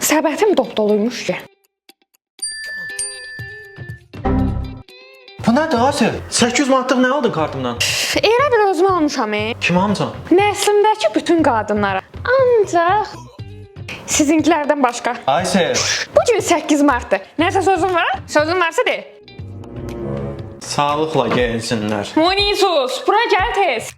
Səbətim dop-doluymuş ki. Bu nədir Asya? 800 manatlıq nə aldın kartımdan? Elə bir özüm almışam. e. Kim almısan? Nəslimdəki bütün qadınlara. Ancaq sizinkilərdən başqa. Ayşe. Bu gün 8 martdır. Nəsə sözün var? Sözün varsa de. Sağlıqla gəlsinlər. Monisus, bura gəl tez.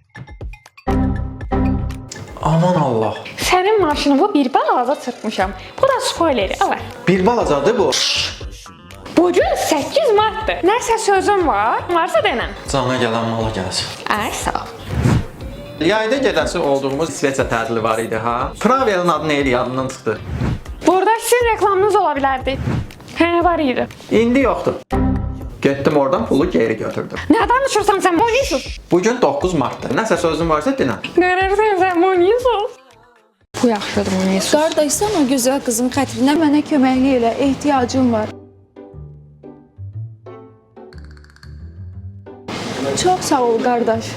Aman Allah. Sənin maşınını bir balaca çırpmışam. Bu da spoileri. Ala. Bir balacadır bu. Bu gün 8 martdır. Nəsə sözün var? Varsa denən. Cana gələn mala gəlsin. Ay sağ ol. Yayda gedəsi olduğumuz İsveçrə tədili var idi ha. Pravelin adı nə idi yadımdan çıxdı. Burada sizin reklamınız ola bilərdi. Hə, var idi. İndi yoxdur. Getdim oradan pulu geri götürdüm. Nə danışırsan sən Monisus? Bugün 9 martdır. Nəsə sözün varsa dinə. Görürsən sən Monisus? Bu yaxşıdır Monisus. Qardaş, sən o gözəl qızın xətrinə mənə köməklik elə, ehtiyacım var. Çox sağ ol qardaş.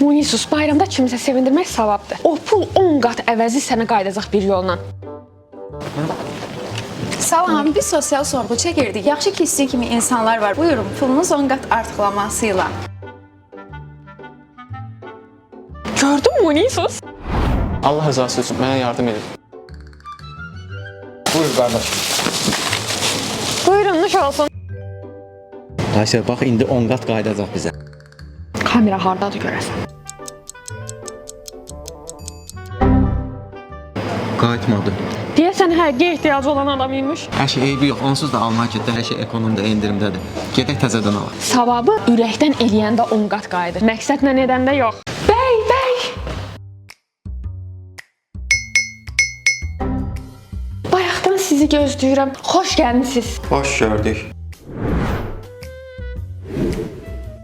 Monisus, bayramda kimisə sevindirmək savabdır. O pul 10 qat əvəzi sənə qayıdacaq bir yolla. Salam, biz sosial sorğu çəkirdik. Yaxşı ki, sizin kimi insanlar var. Buyurun, pulunuz 10 qat artıqlamasıyla. Gördün Monisus? Allah rızası üçün mənə yardım edin. Buyur qardaş. Buyurun, nuş olsun. Ayşe bax indi 10 qat qayıdacaq bizə. Kamera hardadır görəsən? Qayıtmadı. Deyəsən həqiqi ehtiyacı olan adam imiş. Hər şey eybi yox. Onsuz da marketdə hər şey ekonomda, endirimdədir. Gedək təzədən alaq. Savabı ürəkdən eləyəndə 10 qat qayıdır. Məqsədlə edəndə yox. Sizi gözləyirəm. Xoş gəlmisiniz. Xoş gördük.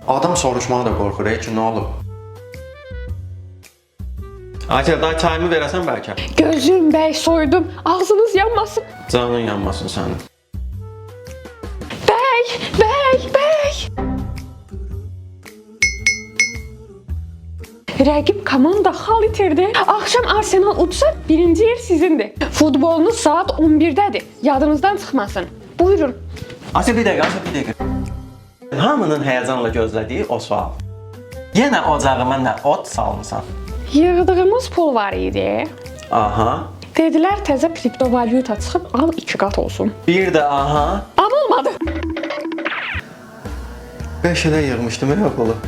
Adam soruşmağa da qorxur, ki, nə olub? Ayşə, day çayımı verəsən bəlkə? Gözüm bəy soydum. Ağzınız yanmasın. Canın yanmasın sənin. Rəqib komanda xal itirdi. Axşam Arsenal udsa birinci yer sizindir. Futbolunuz saat 11-dədir. Yadınızdan çıxmasın. Buyurun. Ayşə, bir dəqiqə, Ayşə, bir dəqiqə. Hamının həyəcanla gözlədiyi o sual. Yenə ocağıma nə ot salmısan? Yığdığımız pul var idi. Aha. Dedilər təzə kriptovalyuta çıxıb al 2 qat olsun. Bir də aha. Amma olmadı. 5 ilə yığmışdım elə pulu.